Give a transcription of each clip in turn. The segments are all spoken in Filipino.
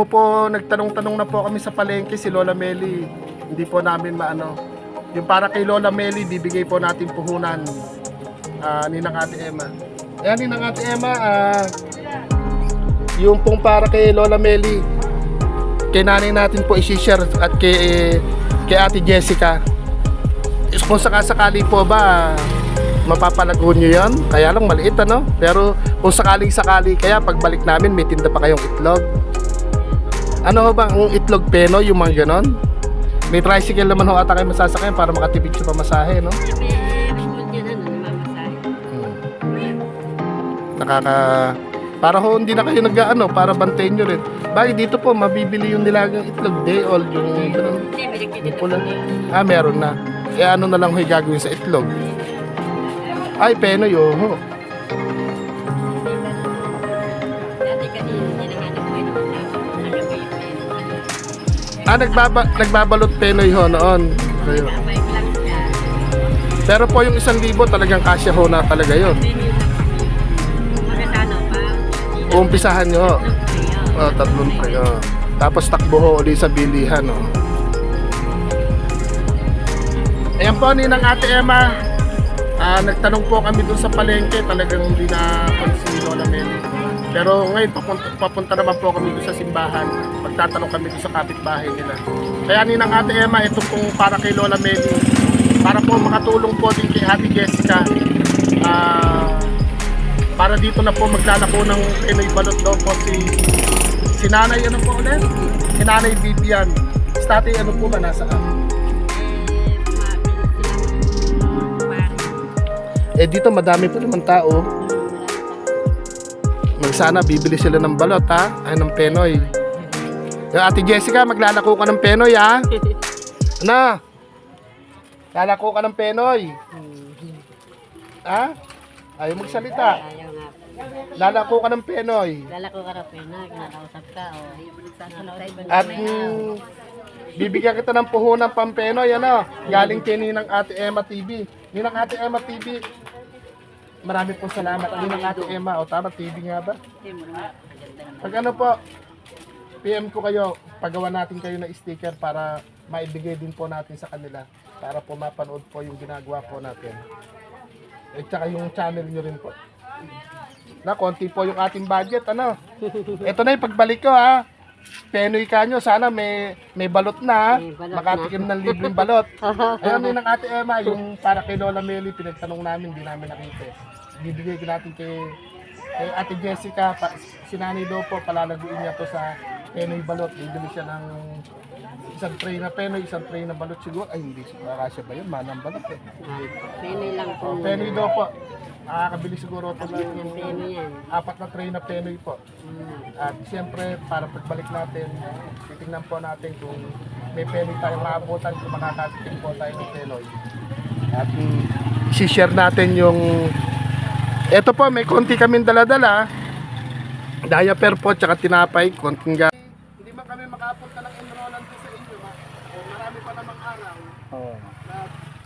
mo po, nagtanong-tanong na po kami sa palengke si Lola Meli. Hindi po namin maano. Yung para kay Lola Meli, bibigay po natin puhunan ah ni ng Ate Emma. Ayan ni ng Ate Emma, ah, yung pong para kay Lola Meli, kay nanay natin po isi-share at kay, kay Ate Jessica. Kung sakasakali po ba, mapapalago nyo yan. Kaya lang maliit ano. Pero kung sakaling sakali, kaya pagbalik namin may tinda pa kayong itlog. Ano ho ba ang itlog peno, yung mga ganon? May tricycle naman ho ata kayo masasakyan para makatipid sa pamasahe, no? Hmm. Nakaka... Para ho hindi na kayo nag-ano, para bantayin nyo rin. Bakit dito po, mabibili yung nilagang itlog day old, yung may Yung pula. Ah, meron na. Eh ano na lang ho gagawin sa itlog? Ay, peno yo ho. Ah, nagbaba, nagbabalot penoy ho noon. Kayo. Pero po yung isang libo talagang kasya ho na talaga yun. Uumpisahan nyo ho. Oh, tatlong pre. Oh. Tapos takbo ho uli sa bilihan. Oh. Ayan po, ninang ate Emma. Ah, nagtanong po kami dun sa palengke. Talagang hindi na si Lola Meli. Pero ngayon, papunta, papunta naman po kami dun sa simbahan. Magtatanong kami dun sa kapitbahay nila. Kaya ninang ate Emma, ito pong para kay Lola Meli. Para po makatulong po din kay ate Jessica. Ah, para dito na po maglalako ng Pinoy Balot daw po si si Nanay ano po ulit? Si Nanay Vivian. Si tatay ano po ba nasa ka? Eh dito madami pa naman tao. Magsana bibili sila ng balot ha? Ay ng Penoy. Yung ate Jessica, maglalako ka ng Penoy ha? Ano? Lalako ka ng Penoy. Ha? Ayaw magsalita. Ayaw nga. Lalako ka ng Penoy. Lalako ka na pena, kinakausap ka. O. At mm, bibigyan kita ng puhunan pampenoy, ano? Galing kay Ninang Ate Emma TV. Ninang Ate Emma TV, marami pong salamat. Ninang Ate Emma, o tama, TV nga ba? Pag ano po, PM ko kayo, pagawa natin kayo ng sticker para maibigay din po natin sa kanila. Para po mapanood po yung ginagawa po natin. At saka yung channel nyo rin po. Na, konti po yung ating budget, ano? Ito na yung pagbalik ko, ha? Penoy ka nyo, sana may, may balot na? May balot Makatikim ng libreng balot. Ayun din ng ate Emma, yung para kay Lola Meli, pinagtanong namin, di namin nakita. Bibigay ko natin kay, kay ate Jessica, pa, si nanay daw po, palalaguin niya to sa Penoy balot. Bibili siya ng isang tray na Penoy, isang tray na balot siguro. Ay, hindi, makakasya ba yun? Manang balot eh. Penoy lang po. Oh, Penoy daw po. Nakakabili siguro ito ng apat na tray na Penoy po. At siyempre, para pagbalik natin, titingnan po natin kung may Penoy tayong maabutan, kung makakatikim po tayo ng Penoy. At mm, share natin yung... Ito po, may konti kaming daladala. Diaper po, tsaka tinapay, konting ga... Hindi man kami makapunta ng enrollan sa inyo, ma. O, marami pa namang araw Oo. na,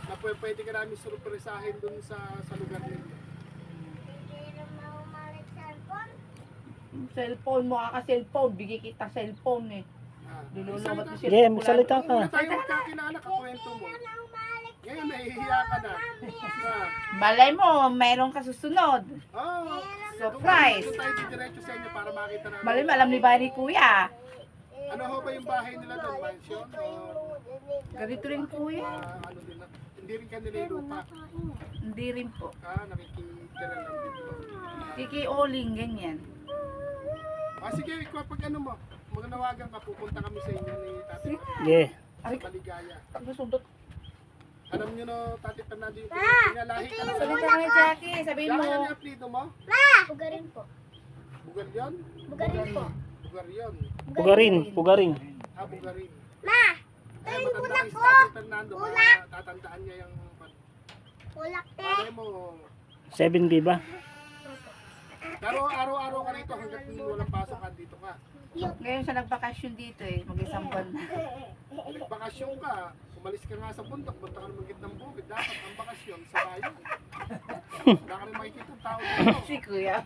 na pwede, ka namin surpresahin dun sa, sa lugar ninyo. Cellphone mo, kaka-cellphone. Bigay kita cellphone eh. Ah, Lululungat mo salita- siya. Sige, magsalita ka. Tayo magkakilala ka kwento mo. Ngayon, nahihiya ka na. Ah, Malay mo, meron ka susunod. oh, Surprise! Doon tayo diretso sa inyo para makita namin. Malay mo, alam ni ba ni kuya. Ano ho ba yung bahay nila doon? Mansion? O Ganito rin kuya. ah, ano din? na- Hindi rin kanila yung lupa. Hindi rin po. Ah, nakikitira lang dito. Kiki-oling, ganyan. Ah, sige, ikaw pag ano mo, magnawagan ka, pupunta kami sa inyo ni Tati Sige. sa Paligaya. Ang sundot. Alam nyo no, Tati Fernando yung pinalahi ka na sa Sabihin ka nga, Jackie. Sabihin mo. Ano yung apelido mo? Bugarin po. Bugal yun? Bugarin po. Bugar yun. Pugarin, pugarin. Ah, bugarin. Ma! Kaya matanda si Tati Fernando, kaya tatandaan niya yung... Ulak te. Ano mo, 7B ba? Pero araw-araw ka rito hanggat walang pasok ka dito ka. Ngayon siya nagbakasyon dito eh, mag-isang buwan na. Nagbakasyon ka, umalis ka nga sa bundok, punta ka naman ng bukid. Dapat ang bakasyon sa bayo. Wala ka rin makikita ang tao dito. Si Kuya.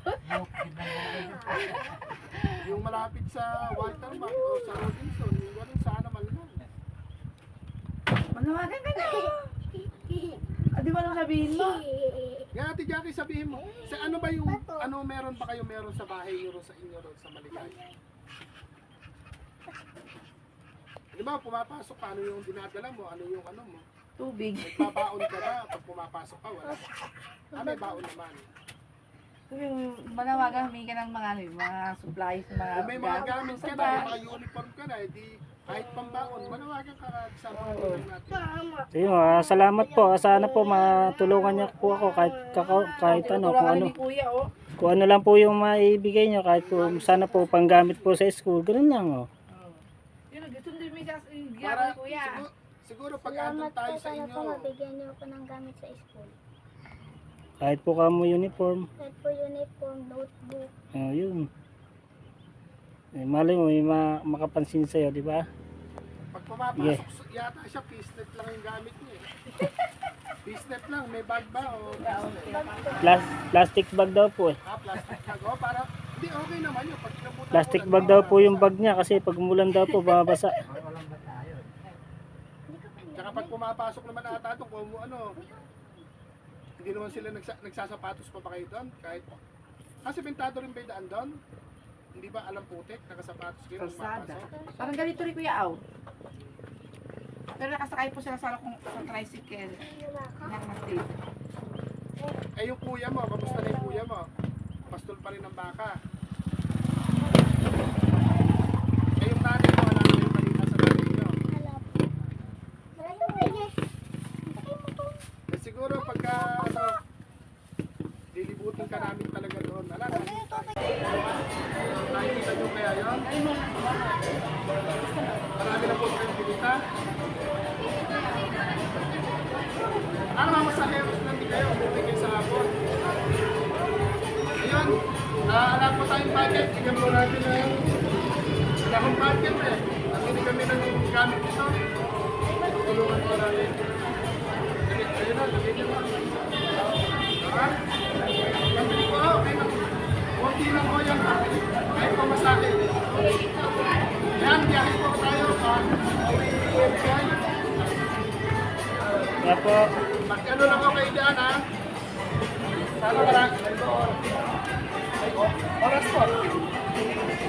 yung malapit sa Walter Mark o sa Robinson, yung ganun sa naman nun. Manawagan ka na. Ah, di ba nang sabihin mo? Nga Ate Jackie, sabihin mo, sa ano ba yung, ano meron ba kayo meron sa bahay niyo ro sa inyo ro sa Maligaya? Di ba, pumapasok ka, ano yung dinadala mo, ano yung ano mo? Tubig. Nagbabaon ka ba pag pumapasok ka, wala. Ah, may baon naman. Yung manawagan, humingi ka ng mga, ano, yung mga supplies, mga Kung may mga gamit ka na, may mga uniform ka na, edi kahit pambaon, manawagan ka sa mga tulong natin. So yun, ah, salamat po. Ah, Sana po matulungan niya po ako kahit, kaka- kahit ano, kung ano. Kuya, oh. Kung ano lang po yung maibigay niyo, kahit po, sana po panggamit po sa school, ganun lang oh. Yun, gusto din mo yung Para, ni Kuya. siguro, siguro pag Salamat andun po tayo sa sana inyo, po mabigyan niyo ako ng gamit sa school. Kahit po kamo uniform, Kahit po uniform, notebook. oh, yun. Eh, malay mo, may ma- makapansin sa'yo, di ba? pag pumapasok, yata siya, fishnet lang yung gamit niya eh. fishnet lang, may bag ba o Plas- plastic bag daw po eh. ah, plastic bag? O, para, hindi, okay naman yun. Pag Plastic bag daw po yung bag niya kasi pag umulan daw po babasa. Tsaka pag pumapasok naman ata doon, kung ano, hindi naman sila nagsa, nagsasapatos pa ba kayo doon? Kahit, ah, sementado rin ba yung daan doon? Hindi ba alam putik, nakasapatos nung Kalsada. Parang ganito rin Kuya, out. Pero nakasakay po sila sa, kung, sa tricycle. Nakamatig. Eh yung kuya mo, kamusta na yung kuya mo? Pastol pa rin ng baka. Tayong budget, bigyan po natin na yung wala akong budget eh. Namili kami ng gamit ito. Tulungan po natin. Ayun na, lagyan niyo na. Ha? Pambili ko, okay na. Kunti lang po yan ha. Kahit pa masakit. Yan, biyahe po tayo. Yan. Po, lang ako kayo dyan ha. Sana marami. Oras po.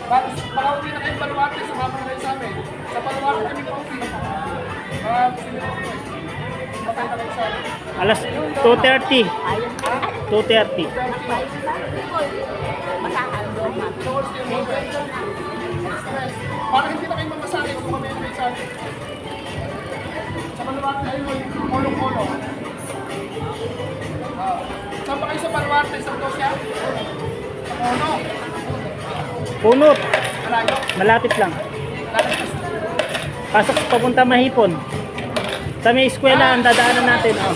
Baka baka uwi na kayong baluarte, sumama na kayo sa amin. Sa baluarte kami pa uwi. Baka gusto niyo po uwi. Patay na kayo sa amin. alas 2.30. 2.30. Para hindi na kayo mamasakit kung mamaya kayo sa amin. Sa baluarte yung kulong-kulong. Ah. Saan kayo sa baluarte? Sa Dosya? Sa? Punot, malapit lang. Pasok papunta Mahipon. Sa may eskwela ang dadaanan natin. Oh.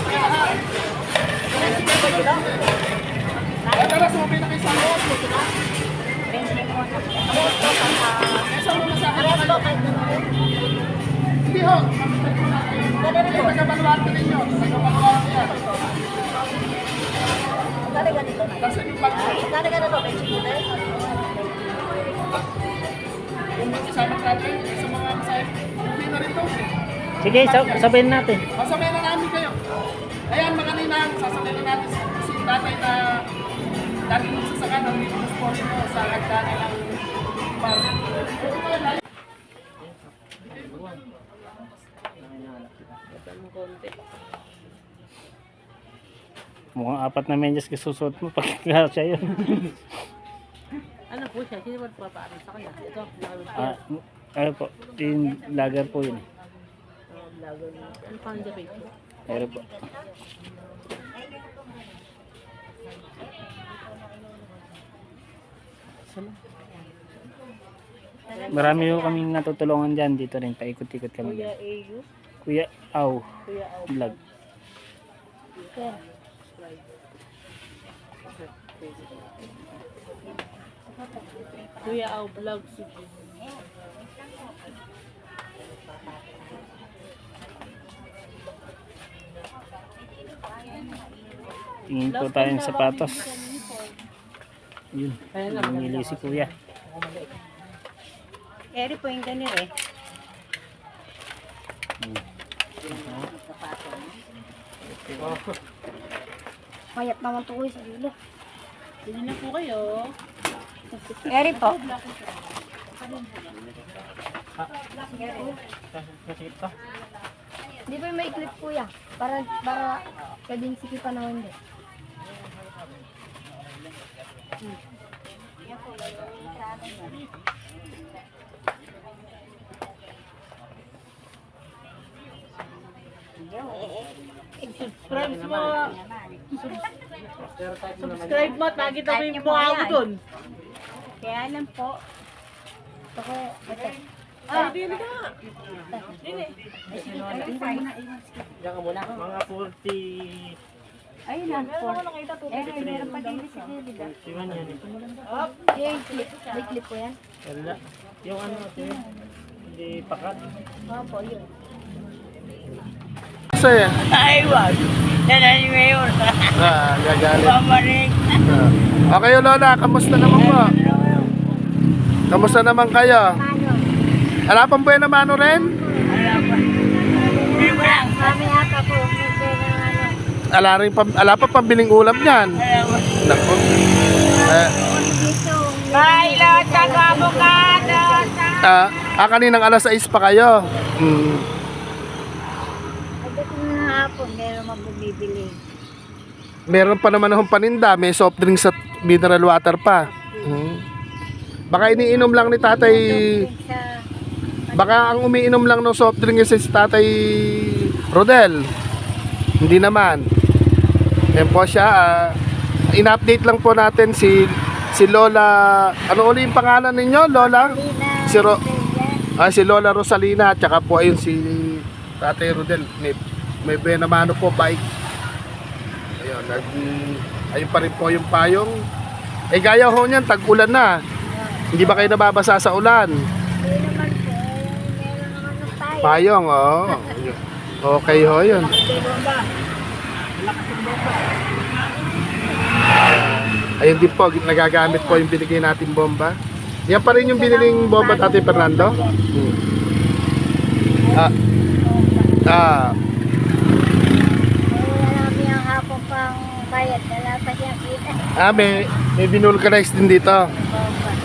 Ay, tara, sumabay na kayo sa amin. Eh, saan mo masakit na kayo? Hindi ho. Eh, taga-baluarte ninyo. Taga-baluarte yan. Nasaan yung bag? Yung kasama natin sa mga masahit. Hindi na rin to. Sige, sab- sabihin natin. Masabay na namin kayo. Ayan, mga ninang, sasabay na natin si, tatay na dati nung sasaka ng Little Sport mo sa hagdanan ng bar. Mukhang apat na medyas kasusot mo pag siya yun. Ano po siya? Sino ba sa kanya? Ito, vlogger. ah, ano po, yung lager po yun. Uh, vlogger. Ano pa ang? Pero po. Marami po kaming natutulungan dyan. Dito rin, paikot-ikot kami. Kuya. AU? Kuya Au, Kuya Au. vlog. Kuya Au vlog. Sige. Tingin po tayong sapatos. Yun, namili si kuya. Eri po yung ganir eh. Hmm. Payat naman to ko sa dulo. Hindi na po kayo. Eri po. Di ba may clip kuya? Para, para pwedeng sikipan na hindi. Subscribe mo. Subscribe mo. Nakita mo yung mukha ko dun. Kaya lang po. Ito ko, ito. Ah, hindi na. Mga 40... Ayun lang po. Eh, meron pa din si David. ah. Iwan yan eh. Yung clip, may clip po yan? Wala. Yung ano ito yun. Hindi pakat. Opo, yun. Kasi, Ay, wag. Yan ang mayor. ah, gagalit. Pamarik. Ah. Okay, Lola, kamusta naman po? Kamusta naman kayo? Pang buwan na mano rin? Lang. Kami ata po. Ala, rin pam, ala pa pambiling ulam niyan. Nako. Eh, Bye, lahat sa abogado. ah, ah, kaninang alas 6 pa kayo. Hmm. pagdating na hapon, meron mabibili. Meron pa naman akong paninda. May soft drinks at mineral water pa. Hmm. Baka iniinom lang ni tatay... Baka ang umiinom lang ng soft drink is si tatay Rodel. Hindi naman. Yan po siya. ah, in-update lang po natin si si Lola. Ano uli yung pangalan ninyo, Lola? Lina, Si Ro-. Ah, si Lola Rosalina at saka po ayun si Tatay Rodel. May, may benamano po bike. Nag, ayun pa rin po yung payong. Eh gaya ho niyan, tag-ulan na. Hindi ba kayo nababasa sa ulan? Hindi naman po, meron naman ng tayo. Payong, oo. Okay ho yun. Ayun din po, nagagamit po yung binigay natin bomba. Yan pa rin yung biniling bomba Tatay Fernando? Hmm. Ah. Ah. Wala namin ang hapon pang bayad. Wala pa siyang kita. Ah, may, may binulcanize din dito.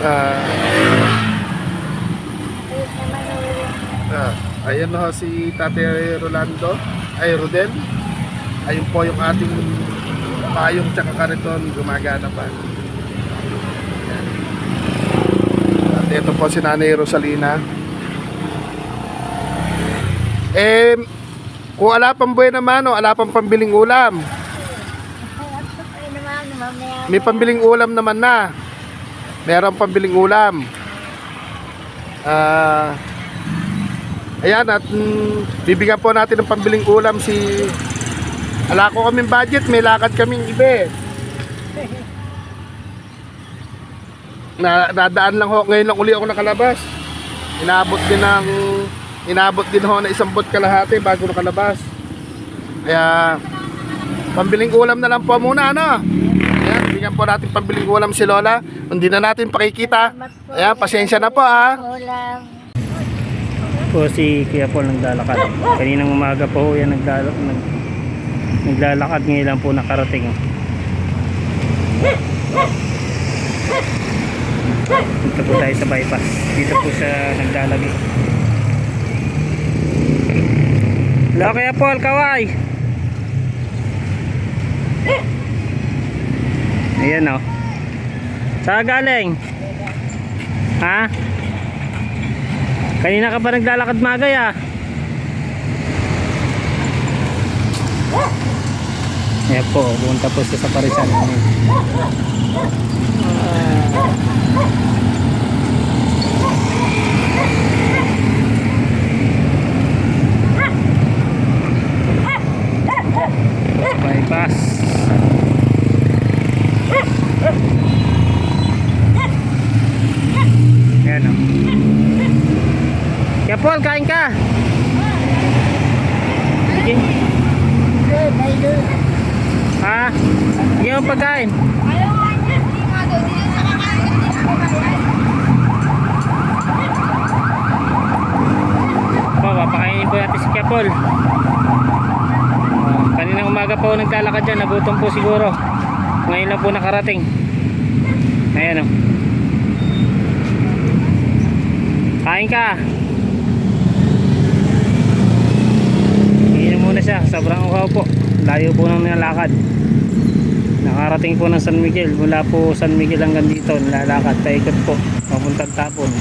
Ah. Ah, ayan ho si Tate Rolando, ay Rodel. Ayun po yung ating payong tsaka kariton gumagana pa. At ito po si Nanay Rosalina. Eh, kung ala pang buhay naman, o ala pang pambiling ulam. May pambiling ulam naman na. Meron pambiling ulam. Ah, ayan at mm, bibigyan po natin ng pambiling ulam si Ala ko kaming budget, may lakad kaming iba eh. Na, nadaan lang ho, ngayon lang uli ako nakalabas. Inabot din ng inabot din ho na isang bot kalahati bago nakalabas. Kaya pambiling ulam na lang po muna ano. Ayan, bigyan po natin pambiling ulam si Lola. Hindi na natin pakikita. Ayan, pasensya na po ah. Ulam. Po si Kuya Paul naglalakad. Kaninang umaga po yan naglalakad. Nag, naglalakad ngayon lang po nakarating. Dito po tayo sa bypass. Dito po siya naglalagay. Hello Kuya Paul, kaway! Ayan o. Saan galing? Ha? Kanina ka pa naglalakad magay ah. Ayan po, pumunta po siya sa Parisan. Bypass. Ayan o. Kaya Paul, kain ka. Sige. Ha? Sige mo pagkain. Na kumakain. Po, natin si. Ah, kaninang umaga po naglalakad dyan. Nagutom po siguro. Ngayon lang po nakarating. Ayan o. Kain ka. Iinom muna siya. Sobrang uhaw po. Layo po nang nilalakad. Nakarating po ng San Miguel. Mula po San Miguel hanggang dito. Nilalakad. Paikot po. Papuntang tapon.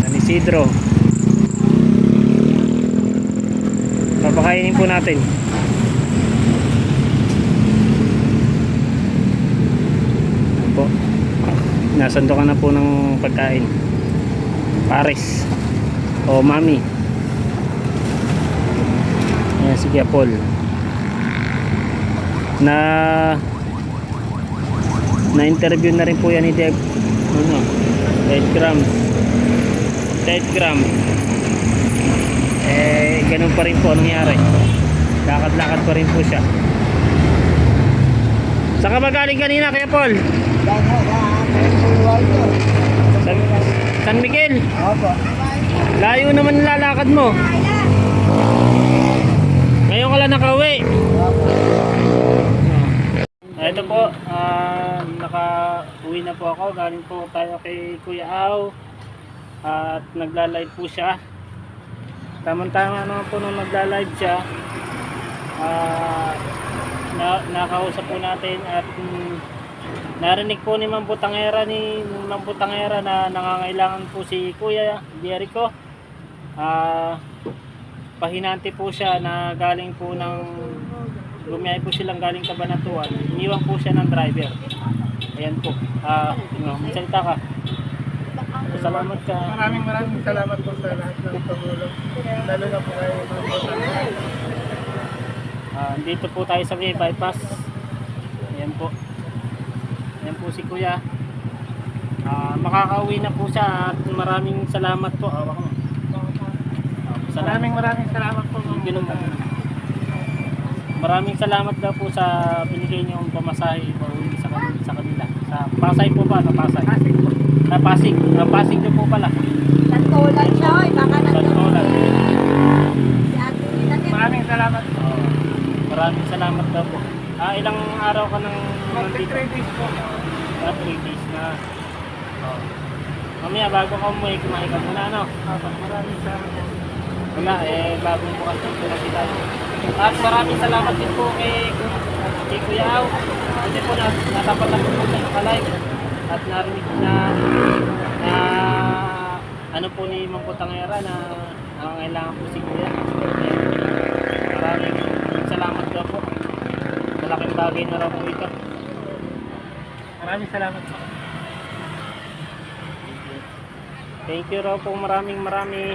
San Isidro. Papakainin po natin. Ayan po. Nasando ka na po ng pagkain. Pares. O mami. Ayan si Paul. Na na interview na rin po yan ni Deb. Ano? 8 grams. 8 gram. Eh, ganun pa rin po ang nangyari. Lakad-lakad pa rin po siya. Saan ka ba galing kanina, Kuya Paul? San, San Miguel? Opo. Layo naman lalakad mo. Ngayon ka lang nakauwi. Ah, Ito po, ah, naka-uwi na po ako. Galing po tayo kay Kuya Au. At nagla-live po siya. Tamang-tama naman po nung nagla-live siya. Ah, na, nakausap po natin at narinig po ni Ma'am Butangera ni Ma'am Butangera na nangangailangan po si Kuya Jericho. Ah, pahinante po siya na galing po ng lumiyay po silang galing Kabanatuan. Iniwan po siya ng driver. Ayan po. Ah, uh, magsalita ka. Salamat ka. Maraming maraming salamat po sa lahat ng tumulong. Lalo na po kay Ma'am Botang. Ah, dito po tayo sa bypass. Ayan po. Ayan po si Kuya. Ah, makakauwi na po siya at maraming salamat po. Awak mo. Ah. Maraming maraming salamat po. Ganun po. Maraming salamat daw po sa binigay niyong pamasahe pauwi sa kanila, sa kanila. Sa Pasay po ba? Sa Pasay. Pasig po. Sa Pasig. Sa Pasig niyo po pala. Nantulan siya, oy. Baka Sa Tolan. Si ate nila din. Maraming salamat po. Oh, maraming salamat daw po. Ah, ilang araw ka nang nandito? 3 days po. 3 days na. Oh. Mamaya bago ka umuwi, kumain ka muna, ano? Maraming salamat. Wala, eh, bagong bukas yung pinakita tayo. At maraming salamat din po kay, kay Kuya Au. Kasi po na, natapat na po po siya nakalive. At narinig na, na ano po ni Mang Putangera na nangangailangan po si Kuya. Maraming salamat daw po. Malaking bagay na raw po ito. Maraming salamat po. Thank you raw po maraming marami.